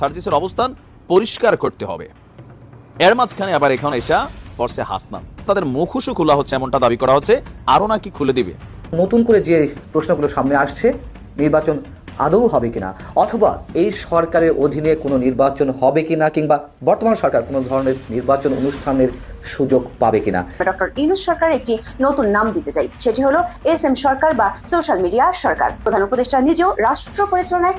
সার্জিসের অবস্থান পরিষ্কার করতে হবে। এর মাঝখানে আবার এখানে এটা করছে হাসনান তাদের মুখোশও খোলা হচ্ছে এমনটা দাবি করা হচ্ছে। আরও নাকি খুলে দিবে। নতুন করে যে প্রশ্নগুলো সামনে আসছে, নির্বাচন আদৌ হবে কিনা? অথবা এই সরকারের অধীনে কোনো নির্বাচন হবে কিনা কিংবা বর্তমান সরকার কোনো ধরনের নির্বাচন অনুষ্ঠানের সুযোগ পাবে কিনা? ডক্টর ইউনুস সরকার একটি নতুন নাম দিতে চাই। সেটি হলো এস এম সরকার বা সোশ্যাল মিডিয়া সরকার। প্রধান উপদেষ্টা নিজেও রাষ্ট্র পরিচালনায়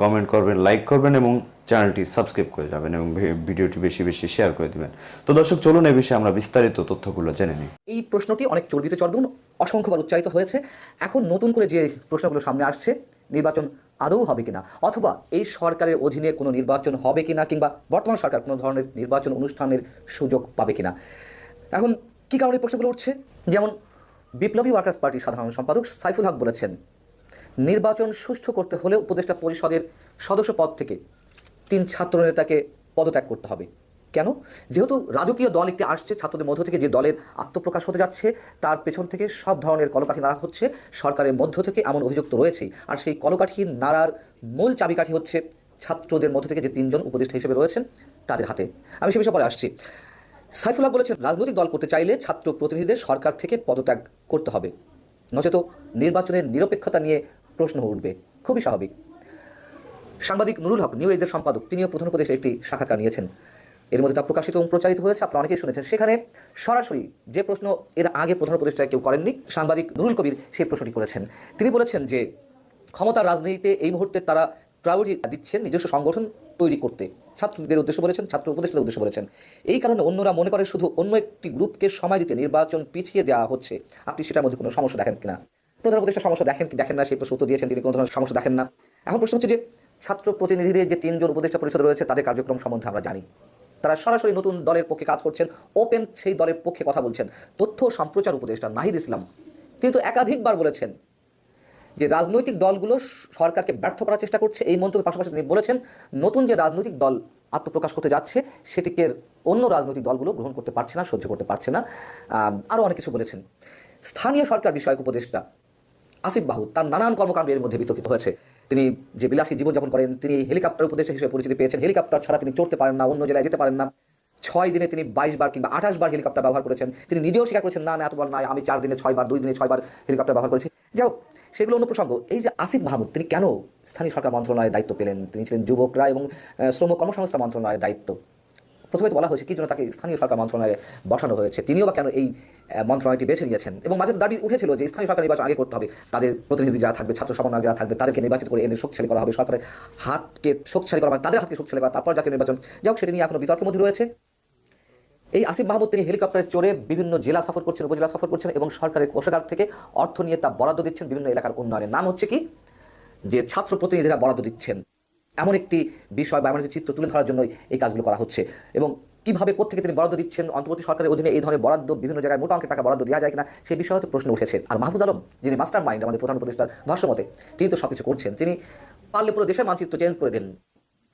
কমেন্ট করবেন লাইক করবেন এবং চ্যানেলটি সাবস্ক্রাইব করে যাবেন এবং ভিডিওটি বেশি বেশি শেয়ার করে দিবেন। তো দর্শক, চলুন এই বিষয়ে আমরা বিস্তারিত তথ্যগুলো জেনে নিই। এই প্রশ্নটি অনেক চর্বিত চর্বণ অসংখ্যবার উচ্চারিত হয়েছে। এখন নতুন করে যে প্রশ্নগুলো সামনে আসছে, নির্বাচন আদৌ হবে কিনা? অথবা এই সরকারের অধীনে কোনো নির্বাচন হবে কিনা কিংবা বর্তমান সরকার কোনো ধরনের নির্বাচন অনুষ্ঠানের সুযোগ পাবে কিনা? এখন কি কারণে প্রশ্নগুলো উঠছে? যেমন বিপ্লবী ওয়ার্কার্স পার্টির সাধারণ সম্পাদক সাইফুল হক বলেছেন নির্বাচন সুষ্ঠু করতে হলে উপদেষ্টা পরিষদের সদস্য পদ থেকে তিন ছাত্রনেতাকে পদত্যাগ করতে হবে। কেন? যেহেতু রাজকীয় দল একটি আসছে, ছাত্রদের মধ্য থেকে যে দলের আত্মপ্রকাশ হতে যাচ্ছে, তার পেছন থেকে সব ধরনের কলকাঠি নাড়া হচ্ছে, সরকারের মধ্য থেকে এমন অভিযোগ তো রয়েছেই। আর সেই কলকাঠি নাড়ার মূল চাবিকাঠি হচ্ছে ছাত্রদের মধ্য থেকে যে তিনজন উপদেষ্টা হিসেবে রয়েছেন, তাদের হাতে। আমি সে বিষয়ে পরে আসছি। সাইফুল্লাহ বলেছেন, রাজনৈতিক দল করতে চাইলে ছাত্র প্রতিনিধিদের সরকার থেকে পদত্যাগ করতে হবে। নচেত নির্বাচনের নিরপেক্ষতা নিয়ে প্রশ্ন উঠবে। খুবই স্বাভাবিক। সাংবাদিক নুরুল হক, নিউ এজের সম্পাদক, তিনিও প্রধান উপদেশে একটি সাক্ষাৎকার নিয়েছেন এর মধ্যে তা প্রকাশিত এবং প্রচারিত হয়েছে, আপনারা অনেকেই শুনেছেন। সেখানে সরাসরি যে প্রশ্ন এর আগে প্রধান উপদেষ্টা কেউ করেননি, সাংবাদিক নুরুল কবির সেই প্রশ্নটি করেছেন। তিনি বলেছেন যে, ক্ষমতার রাজনীতিতে এই মুহূর্তে তারা প্রায়োরিটি দিচ্ছেন নিজস্ব সংগঠন তৈরি করতে। ছাত্রদের উদ্দেশ্য বলেছেন, ছাত্র উপদেষ্টাদের উদ্দেশ্য বলেছেন। এই কারণে অন্যরা মনে করে শুধু অন্য একটি গ্রুপকে সময় দিতে নির্বাচন পিছিয়ে দেওয়া হচ্ছে। আপনি সেটার মধ্যে কোনো সমস্যা দেখেন কিনা? প্রধান উপদেষ্টা সমস্যা দেখেন কি? দেখেন না, সেই প্রশ্ন উত্তর দিয়েছেন তিনি, কোনো ধরনের সমস্যা দেখেন না। এখন প্রশ্ন হচ্ছে যে, ছাত্র প্রতিনিধিদের যে তিনজন উপদেষ্টা পরিষদ রয়েছে, তাদের কার্যক্রম সম্বন্ধে আমরা জানি। তারা সরাসরি নতুন দলের পক্ষে কাজ করছেন, ওপেন সেই দলের পক্ষে কথা বলছেন। তথ্য সম্প্রচার উপদেষ্টা নাহিদ ইসলাম তিনি তো একাধিকবার বলেছেন যে, রাজনৈতিক দলগুলো সরকারকে ব্যর্থ করার চেষ্টা করছে। এই মন্তব্যের পাশাপাশি তিনি বলেছেন, নতুন যে রাজনৈতিক দল আত্মপ্রকাশ করতে যাচ্ছে, সেটিকে অন্য রাজনৈতিক দলগুলো গ্রহণ করতে পারছে না, সহ্য করতে পারছে না। আরও অনেক কিছু বলেছেন। স্থানীয় সরকার বিষয়ক উপদেষ্টা আসিফ বাহু তার নানান কর্মকাণ্ডের মধ্যে বিতর্কিত হয়েছে। তিনি যে বিলাসী জীবনযাপন করেন, তিনি হেলিকপ্টার উপদেষ্টা হিসেবে পরিচিতি পেয়েছেন। হেলিকপ্টার ছাড়া তিনি চড়তে পারেন না, অন্য জেলায় যেতে পারেন না। ছয় দিনে তিনি বাইশ বার কিংবা আঠাশ বার হেলিকপ্টার ব্যবহার করেছেন। তিনি নিজেও স্বীকার করেছেন, না না, এতবার নয়, আমি চার দিনে ছয় বার, দুই দিনে ছয় বার হেলিকপ্টার ব্যবহার করেছি। যাই হোক, সেগুলো অন্য প্রসঙ্গ। এই যে আসিফ মাহমুদ, তিনি কেন স্থানীয় সরকার মন্ত্রণালয়ের দায়িত্ব পেলেন? তিনি ছিলেন যুবকরা এবং শ্রম কর্মসংস্থান মন্ত্রণালয়ের দায়িত্ব। প্রথমে বলা হয়েছে কি জন্য তাকে স্থানীয় সরকার মন্ত্রণালয়ে বসানো হয়েছে। তিনিও বা কেন এই মন্ত্রণালয়টি বেছে নিয়েছেন? এবং মাঝে দাবি উঠেছিল যে স্থানীয় সরকার নির্বাচন আগে করতে হবে। তাদের প্রতিনিধি যারা থাকবে, ছাত্র সমন্বয় যারা থাকবে, তাদেরকে নির্বাচিত করে এনে শক্তিশালী করা হবে। সরকারের হাতকে শক্তিশালী করা হবে তাদের হাতকে শক্তিশালী করা, তারপর জাতীয় নির্বাচন। যাই হোক, সেটি নিয়ে এখনও বিতর্কের মধ্যে রয়েছে। এই আসিফ মাহমুদ, তিনি হেলিকপ্টারে চড়ে বিভিন্ন জেলা সফর করছেন, উপজেলা সফর করছেন এবং সরকারের কোষাগার থেকে অর্থ নিয়ে তা বরাদ্দ দিচ্ছেন বিভিন্ন এলাকার উন্নয়নের। নাম হচ্ছে কি? যে ছাত্র প্রতিনিধিরা বরাদ্দ দিচ্ছেন। এমন একটি বিষয় বা এমন একটি চিত্র তুলে ধরার জন্য এই কাজগুলো করা হচ্ছে। এবং কীভাবে কোথেকে তিনি বরাদ্দ দিচ্ছেন? অন্তর্বর্তী সরকারের অধীনে এই ধরনের বরাদ্দ, বিভিন্ন জায়গায় মোটা অঙ্কের টাকা বরাদ্দ দেওয়া যায় কিনা সেই বিষয়ে প্রশ্ন উঠেছে। আর মাহফুজ আলম, যিনি মাস্টার মাইন্ড আমাদের প্রধান উপদেষ্টার ভাষ্য মতে তিনি তো সবকিছু করছেন, তিনি পারলে পুরো দেশের মানচিত্র চেঞ্জ করে দেন।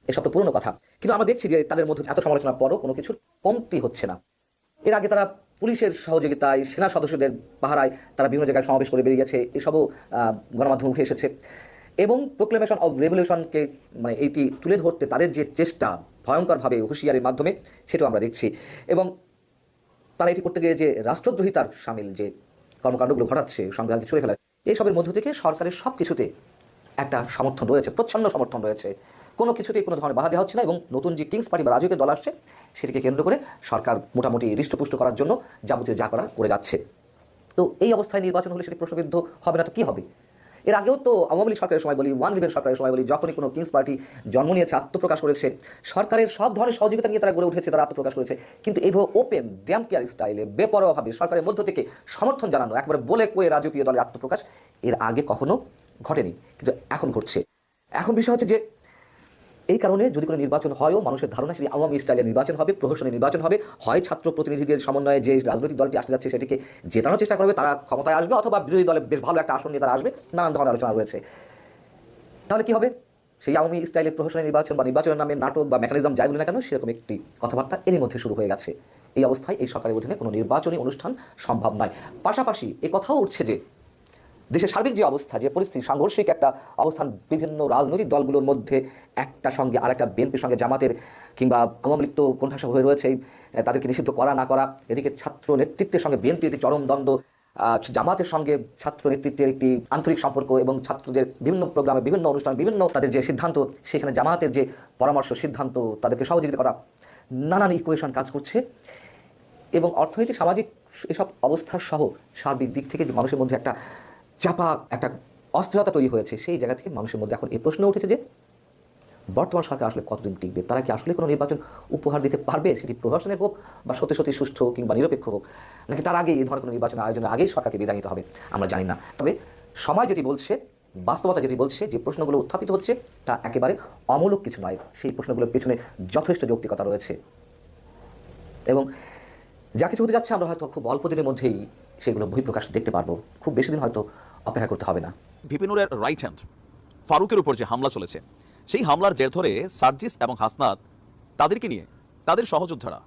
এসব তো পুরনো কথা। কিন্তু আমরা দেখছি যে তাদের মধ্যে এত সমালোচনার পরও কোনো কিছুর কমতি হচ্ছে না। এর আগে তারা পুলিশের সহযোগিতায়, সেনা সদস্যদের পাহারায় তারা বিভিন্ন জায়গায় সমাবেশ করে বেরিয়ে গেছে। এসবও গণমাধ্যমে উঠে এসেছে। এবং প্রোক্লেমেশন অফ রেভলিউশনকে মানে এইটি তুলে ধরতে তাদের যে চেষ্টা ভয়ঙ্করভাবে হুঁশিয়ারির মাধ্যমে, সেটাও আমরা দেখছি। এবং তারা এটি করতে গিয়ে যে রাষ্ট্রদ্রোহিতার সামিল যে কর্মকাণ্ডগুলো ঘটাচ্ছে সংবিধানকে ছুড়ে ফেলার এইসবের মধ্য থেকে সরকারের সব কিছুতে একটা সমর্থন রয়েছে, প্রচ্ছন্ন সমর্থন রয়েছে। কোনো কিছুতেই কোনো ধরনের বাধা দেওয়া হচ্ছে না এবং নতুন যে কিংস পার্টি বা রাজকীয় দল আসছে, সেটিকে কেন্দ্র করে সরকার মোটামুটি হৃষ্টপুষ্ট করার জন্য যাবতীয় যা করা করে যাচ্ছে। তো এই অবস্থায় নির্বাচন হলে সেটি প্রশ্নবিদ্ধ হবে না তো কী হবে? এর আগেও তো আওয়ামী লীগ সরকারের সময় বলি, ওয়ান লিগের সরকারের সময় বলি, যখনই কোনো কিংস পার্টি জন্ম নিয়েছে, আত্মপ্রকাশ করেছে, সরকারের সব ধরনের সহযোগিতা নিয়ে তারা গড়ে উঠেছে, তারা আত্মপ্রকাশ করেছে। কিন্তু এইভাবে ওপেন ড্যাম কেয়ার স্টাইলে বেপরোয়াভাবে সরকারের মধ্য থেকে সমর্থন জানানো, একবারে বলে কয়ে রাজকীয় দলের আত্মপ্রকাশ, এর আগে কখনো ঘটেনি, কিন্তু এখন ঘটছে। এখন বিষয় হচ্ছে যে এই কারণে যদি কোনো নির্বাচন হয়ও মানুষের ধারণা সেটি আওয়ামী স্টাইলের নির্বাচন হবে প্রহসনের নির্বাচন হবে, হয় ছাত্র প্রতিনিধিদের সমন্বয়ে যে রাজনৈতিক দলটি আসতে যাচ্ছে সেটিকে জেতানোর চেষ্টা করবে, তারা ক্ষমতায় আসবে অথবা বিরোধী দলে বেশ ভালো একটা আসন নিয়ে তারা আসবে, নানান ধরনের আলোচনা রয়েছে। তাহলে কি হবে? সেই আওয়ামী স্টাইলের প্রহসনের নির্বাচন বা নির্বাচনের নামে নাটক বা মেকানিজম যাই বলি না কেন, সেরকম একটি কথাবার্তা এরই মধ্যে শুরু হয়ে গেছে। এই অবস্থায় এই সরকারের অধীনে কোনো নির্বাচনী অনুষ্ঠান সম্ভব নয়। পাশাপাশি এ কথাও উঠছে যে দেশের সার্বিক যে অবস্থা, যে পরিস্থিতি, সাংঘর্ষিক একটা অবস্থান, বিভিন্ন রাজনৈতিক দলগুলোর মধ্যে একটা সঙ্গে আর একটা বিএনপির সঙ্গে জামাতের কিংবা আওয়ামী লীগ হয়ে রয়েছে তাদেরকে নিষিদ্ধ করা না করা। এদিকে ছাত্র নেতৃত্বের সঙ্গে বিএনপির একটি চরম দ্বন্দ্ব জামাতের সঙ্গে ছাত্র নেতৃত্বের একটি আন্তরিক সম্পর্ক এবং ছাত্রদের বিভিন্ন প্রোগ্রামে, বিভিন্ন অনুষ্ঠান, বিভিন্ন তাদের যে সিদ্ধান্ত, সেখানে জামাতের যে পরামর্শ, সিদ্ধান্ত, তাদেরকে সহযোগিতা করা, নানান ইকুয়েশন কাজ করছে এবং অর্থনৈতিক, সামাজিক এসব অবস্থা সহ সার্বিক দিক থেকে যে মানুষের মধ্যে একটা চাপা একটা অস্থিরতা তৈরি হয়েছে সেই জায়গা থেকে মানুষের মধ্যে এখন এই প্রশ্ন উঠেছে যে, বর্তমান সরকার আসলে কতদিন টিকবে? তারা কি আসলে কোনো নির্বাচন উপহার দিতে পারবে? সেটি প্রশাসনের হোক বা সত্যি সত্যি সুষ্ঠু কিংবা নিরপেক্ষ হোক, নাকি তার আগে এই ধরনের কোনো নির্বাচন আয়োজনের আগেই সরকারকে বিদায় নিতে হবে? আমরা জানি না। তবে সময় যেটি বলছে, বাস্তবতা যেটি বলছে, যে প্রশ্নগুলো উত্থাপিত হচ্ছে, তা একেবারে অমূলক কিছু নয়। সেই প্রশ্নগুলোর পেছনে যথেষ্ট যৌক্তিকতা রয়েছে। এবং যা কিছু হতে যাচ্ছে, আমরা হয়তো খুব অল্প দিনের মধ্যেই সেগুলো বহিঃপ্রকাশ দেখতে পারব। খুব বেশি দিন হয়তো অপেক্ষা করতে হবে না। ভিপিনুরের রাইট হ্যান্ড ফারুকের উপর যে হামলা চলেছে, সেই হামলার জের ধরে সার্জিস এবং হাসনাত তাদেরকে নিয়ে, তাদের সহযোদ্ধারা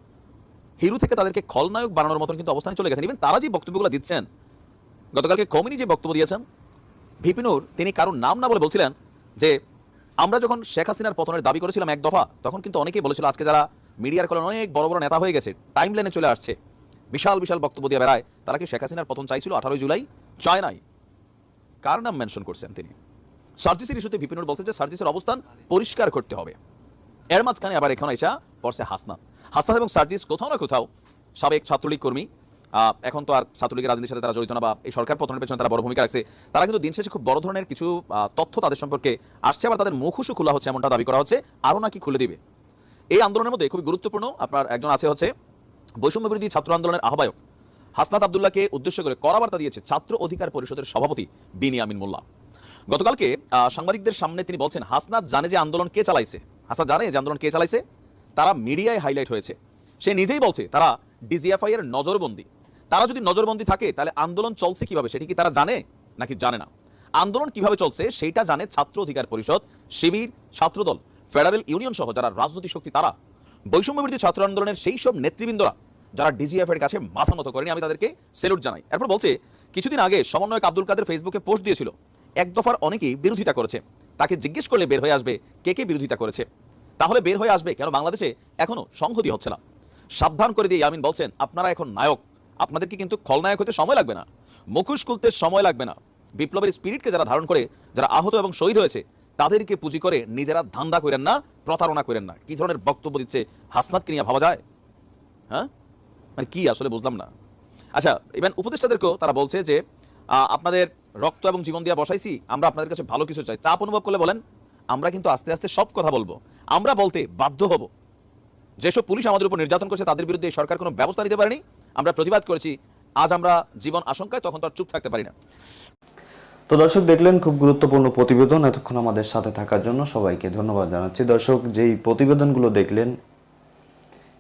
হিরু থেকে তাদেরকে খলনায়ক বানানোর মতন কিন্তু অবস্থানে চলে গেছেন। ইভেন তারা যে বক্তব্যগুলো দিচ্ছেন, গতকালকে কমিনি যে বক্তব্য দিয়েছেন, ভিপিনুর তিনি কারোর নাম না বলে বলছিলেন যে, আমরা যখন শেখ হাসিনার পতনের দাবি করেছিলাম এক দফা, তখন কিন্তু অনেকেই বলেছিল আজকে যারা মিডিয়ার কলেন অনেক বড় বড় নেতা হয়ে গেছে টাইম লাইনে চলে আসছে। বিশাল বিশাল বক্তব্য দিয়ে বেড়ায়। তারা কি শেখ হাসিনার পতন চাইছিল আঠারোই জুলাই? চায় নাই। কার নাম মেনশন করছেন তিনি? সার্জিসের ইস্যুতে বিপিনুর বলছে যে সার্জিসের অবস্থান পরিষ্কার করতে হবে। এর মাঝখানে আবার এখন এসা পড়ছে হাসনাত। হাসনাত এবং সার্জিস কোথাও না কোথাও সাবেক ছাত্রলীগ কর্মী এখন তো আর ছাত্রলীগের রাজনীতির সাথে তারা জড়িত না বা এই সরকার পতনের পেছনে তারা বড় ভূমিকা রাখছে, তারা কিন্তু দিন শেষে খুব বড় ধরনের কিছু তথ্য তাদের সম্পর্কে আসছে, আবার তাদের মুখোশও খোলা হচ্ছে এমনটা দাবি করা হচ্ছে, আরও নাকি খুলে দিবে। এই আন্দোলনের মধ্যে খুবই গুরুত্বপূর্ণ আপনার একজন আছে হচ্ছে বৈষম্য বিরোধী ছাত্র আন্দোলনের আহ্বায়ক। হাসনাত আবদুল্লাহকে উদ্দেশ্য করে কড়া বার্তা দিয়েছে ছাত্র অধিকার পরিষদের সভাপতি বিনিয়ামিন মোল্লা। গতকালকে সাংবাদিকদের সামনে তিনি বলছেন, হাসনাত জানে যে আন্দোলন কে চালাইছে। হাসনাত জানে যে আন্দোলন কে চালাইছে? তারা মিডিয়ায় হাইলাইট হয়েছে। সে নিজেই বলছে, তারা ডিজিএফআই এর নজরবন্দি। তারা যদি নজরবন্দি থাকে, তাহলে আন্দোলন চলছে কীভাবে? সেটি কি তারা জানে নাকি জানে না? আন্দোলন কীভাবে চলছে সেইটা জানে ছাত্র অধিকার পরিষদ, শিবির, ছাত্রদল, ফেডারেল ইউনিয়ন সহ যারা রাজনৈতিক শক্তি তারা। বৈষম্য বিরোধী ছাত্র আন্দোলনের সেই সব নেতৃবৃন্দরা যারা ডিজিএফ এর কাছে মাথা নত করেনি, আমি তাদেরকে সেলুট জানাই। এরপর বলছে, কিছুদিন আগে সমন্বয়ক আব্দুল কাদের ফেসবুকে পোস্ট দিয়েছিল, এক দফার অনেকেই বিরোধিতা করেছে। তাকে জিজ্ঞেস করলে বের হয়ে আসবে, কে কে বিরোধিতা করেছে? তাহলে বের হয়ে আসবে কেন? বাংলাদেশে এখনও সংহতি হচ্ছে না। সাবধান করে দিয়ে ইয়ামিন বলছেন, আপনারা এখন নায়ক। আপনাদেরকে কিন্তু খলনায়ক হতে সময় লাগবে না। মুখোশ খুলতে সময় লাগবে না। বিপ্লবের স্পিরিটকে যারা ধারণ করে, যারা আহত এবং শহীদ হয়েছে, তাদেরকে পুঁজি করে নিজেরা ধান্দা করেন না, প্রতারণা করেন না। কি ধরনের বক্তব্য দিচ্ছে হাসনাতকে নিয়ে ভাবা যায়? হ্যাঁ? মানে কি আসলে বুঝলাম না। আচ্ছা ইভেন উপদেষ্টাদেরকেও তারা বলছে যে আপনাদের রক্ত এবং জীবন দিয়ে বসাইছি, আমরা আপনাদের কাছে ভালো কিছু চাই। চাপ অনুভব করলে বলেন, আমরা কিন্তু আস্তে আস্তে সব কথা বলব। আমরা বলতে বাধ্য হব। যেসব পুলিশ আমাদের উপর নির্যাতন করছে, তাদের বিরুদ্ধে সরকার কোনো ব্যবস্থা নিতে পারেনি। আমরা প্রতিবাদ করেছি, আজ আমরা জীবন আশঙ্কায় তখন তো আর চুপ থাকতে পারি না। তো দর্শক, দেখলেন খুব গুরুত্বপূর্ণ প্রতিবেদন এতক্ষণ আমাদের সাথে থাকার জন্য সবাইকে ধন্যবাদ জানাচ্ছি। দর্শক, যেই প্রতিবেদনগুলো দেখলেন